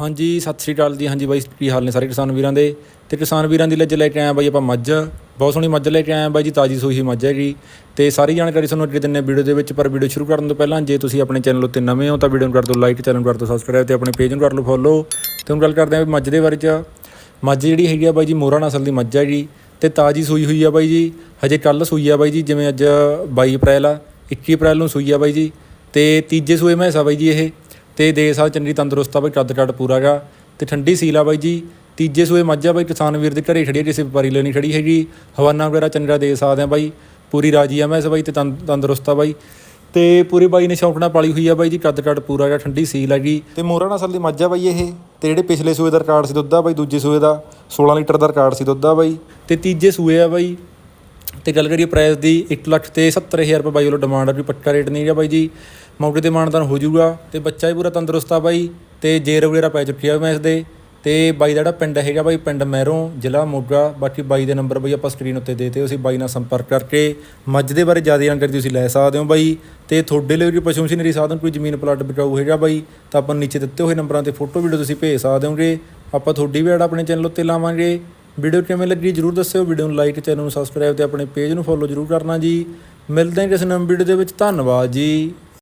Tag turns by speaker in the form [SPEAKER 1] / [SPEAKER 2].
[SPEAKER 1] ਹਾਂਜੀ, ਸਤਿ ਸ੍ਰੀ ਅਕਾਲ ਜੀ। ਹਾਂਜੀ ਬਾਈ, ਕੀ ਹਾਲ ਨੇ ਸਾਰੇ ਕਿਸਾਨ ਵੀਰਾਂ ਦੇ? ਤੇ ਕਿਸਾਨ ਵੀਰਾਂ ਦੀ ਲਈ ਅੱਜ ਲੈ ਕੇ ਆਇਆ ਬਾਈ ਆਪਾਂ ਮੱਝ। ਬਹੁਤ ਸੋਹਣੀ ਮੱਝ ਲੈ ਕੇ ਆਇਆ ਬਾਈ ਜੀ, ਤਾਜੀ ਸੂਈ ਹੋਈ ਮੱਝ ਹੈਗੀ। ਤੇ ਸਾਰੀ ਜਾਣਕਾਰੀ ਤੁਹਾਨੂੰ ਅੱਗੇ ਦਿੰਨੇ ਵੀਡੀਓ ਦੇ ਵਿੱਚ, ਪਰ ਵੀਡੀਓ ਸ਼ੁਰੂ ਕਰਨ ਤੋਂ ਪਹਿਲਾਂ, ਜੇ ਤੁਸੀਂ ਆਪਣੇ ਚੈਨਲ ਉੱਤੇ ਨਵੇਂ ਹੋ, ਤਾਂ ਵੀਡੀਓ ਨੂੰ ਕਰ ਦਿਓ ਲਾਈਕ ਚੈਨਲ ਨੂੰ ਕਰ ਦਿਓ ਸਬਸਕ੍ਰਾਈਬ ਤੇ ਆਪਣੇ ਪੇਜ ਨੂੰ ਕਰ ਲਓ ਫੋਲੋ ਤੇ ਹੁਣ ਗੱਲ ਕਰਦੇ ਆਂ ਵੀ ਮੱਝ ਦੇ ਬਾਰੇ ਚ। ਮੱਝ ਜਿਹੜੀ ਹੈਗੀ ਆ ਬਾਈ ਜੀ, ਮੋਹਰਾ ਨਸਲ ਦੀ ਮੱਝ ਹੈਗੀ। ਤੇ ਤਾਜੀ ਸੂਈ ਹੋਈ ਆ ਬਾਈ ਜੀ, ਹਜੇ ਕੱਲ ਸੂਈ ਆ ਬਾਈ ਜੀ, ਜਿਵੇਂ ਅੱਜ 22 ਅਪ੍ਰੈਲ ਆ 21 ਅਪ੍ਰੈਲ ਨੂੰ ਸੂਈ ਆ ਬਾਈ ਜੀ। ਤੇ ਤੀਜੇ ਸੂਏ ਮਹਿਸਾ ਬਾਈ ਜੀ ਇਹ। ਤੇ ਦੇ ਸਾਲ ਚੰਡੀ ਤੰਦਰੁਸਤ ਆ ਬਾਈ, ਕੱਦ ਕੱਟ ਪੂਰਾ ਗਾ ਤੇ ਠੰਡੀ ਸੀਲ ਆ ਬਾਈ ਜੀ। ਤੀਜੇ ਸੂਏ ਮੱਝ ਆ ਬਾਈ, ਕਿਸਾਨ ਵੀਰ ਦੇ ਘਰੇ ਖੜੀ ਆ, ਕਿਸੇ ਵਪਾਰੀ ਲਈ ਨਹੀਂ ਖੜੀ ਹੈਗੀ। ਹਵਾਨਾ ਵਗੈਰਾ ਚੰਗਾ ਦੇ ਸਕਦੇ ਆ ਬਾਈ। ਪੂਰੀ ਰਾਜੀ ਆ ਮੈਸ ਬਾਈ ਤੇ ਤੰਦ- ਤੰਦਰੁਸਤ ਆ ਬਾਈ। ਤੇ ਪੂਰੀ ਬਾਈ ਨੇ ਸ਼ੌਂਕਣਾ ਪਾਲੀ ਹੋਈ ਆ ਬਾਈ ਜੀ, ਕੱਦ ਕੱਟ ਪੂਰਾ ਗਾ ਠੰਡੀ ਸੀਲ ਹੈਗੀ। ਤੇ ਮੋਹਰਾ ਨਸਲ ਦੀ ਮੱਝ ਆ ਬਾਈ ਇਹ। ਤੇ ਜਿਹੜੇ ਪਿਛਲੇ ਸੂਏ ਦਾ ਰਿਕਾਰਡ ਸੀ ਦੁੱਧ ਆ ਬਾਈ, ਦੂਜੇ ਸੂਏ ਦਾ 16 ਲੀਟਰ ਦਾ ਰਿਕਾਰਡ ਸੀ ਦੁੱਧ ਆ ਬਾਈ। ਤੇ ਤੀਜੇ ਸੂਏ ਆ ਬਾਈ। ਤੇ ਗੱਲ ਕਰੀਏ ਪ੍ਰਾਈਸ ਦੀ 1 ਲੱਖ ਤੇ 70000 ਰੁਪਏ ਬਾਈ ਵੱਲੋਂ ਡਿਮਾਂਡ ਆ ਵੀ ਪੱਕਾ ਰੇਟ ਨਹੀਂ ਹੈਗਾ ਬਾਈ ਜੀ। ਮੌਕੇ ਤੇ ਮਾਨਦਾਨ ਹੋ ਜਾਊਗਾ ਤੇ ਬੱਚਾ ਵੀ ਪੂਰਾ ਤੰਦਰੁਸਤ ਆ ਬਾਈ ਤੇ ਜੇਰ ਵਗੈਰਾ ਪੈ ਚੁੱਕੀ ਆ ਮੈਚ ਦੇ। ਤੇ ਬਾਈ ਦਾ ਜਿਹੜਾ ਪਿੰਡ ਹੈਗਾ ਬਾਈ, ਪਿੰਡ ਮਹਿਰੋਂ, ਜ਼ਿਲ੍ਹਾ ਮੋਗਾ, ਬਾਕੀ ਬਾਈ ਦੇ ਨੰਬਰ ਬਾਈ ਆਪਾਂ ਸਕਰੀਨ ਉੱਤੇ ਦੇਤੇ ਤੁਸੀਂ ਬਾਈ ਨਾਲ ਸੰਪਰਕ ਕਰਕੇ ਮੱਝ ਦੇ ਬਾਰੇ ਜ਼ਿਆਦਾ ਜਾਣਕਾਰੀ ਤੁਸੀਂ ਲੈ ਸਕਦੇ ਹੋ ਬਾਈ। ਤੇ ਤੁਹਾਡੇ ਲਈ ਵੀ ਪਸ਼ੂ ਮਸ਼ੀਨਰੀ ਸਾਧਨ, ਕੋਈ ਜ਼ਮੀਨ ਪਲਾਟ ਵਿਕਾਊ ਹੈਗਾ ਬਾਈ, ਤਾਂ ਆਪਾਂ ਨੀਚੇ ਦਿੱਤੇ ਹੋਏ ਨੰਬਰਾਂ ਤੇ ਫੋਟੋ ਵੀਡੀਓ ਤੁਸੀਂ ਭੇਜ ਸਕਦੇ ਹੋਗੇ। ਆਪਾਂ ਤੁਹਾਡੀ ਵੀ ਐਡ ਆਪਣੇ ਚੈਨਲ ਉੱਤੇ ਲਾਵਾਂਗੇ। ਵੀਡੀਓ ਕਿਵੇਂ ਲੱਗੀ ਜਰੂਰ ਦੱਸਿਓ, ਵੀਡੀਓ ਨੂੰ ਲਾਈਕ ਚੈਨਲ ਨੂੰ ਸਬਸਕ੍ਰਾਈਬ ਤੇ ਆਪਣੇ ਪੇਜ ਨੂੰ ਫੋਲੋ ਜਰੂਰ ਕਰਨਾ ਜੀ। ਮਿਲਦੇ ਹਾਂ ਕਿਸੇ ਨਵੀਂ ਵੀਡੀਓ ਦੇ ਵਿੱਚ, ਧੰਨਵਾਦ ਜੀ।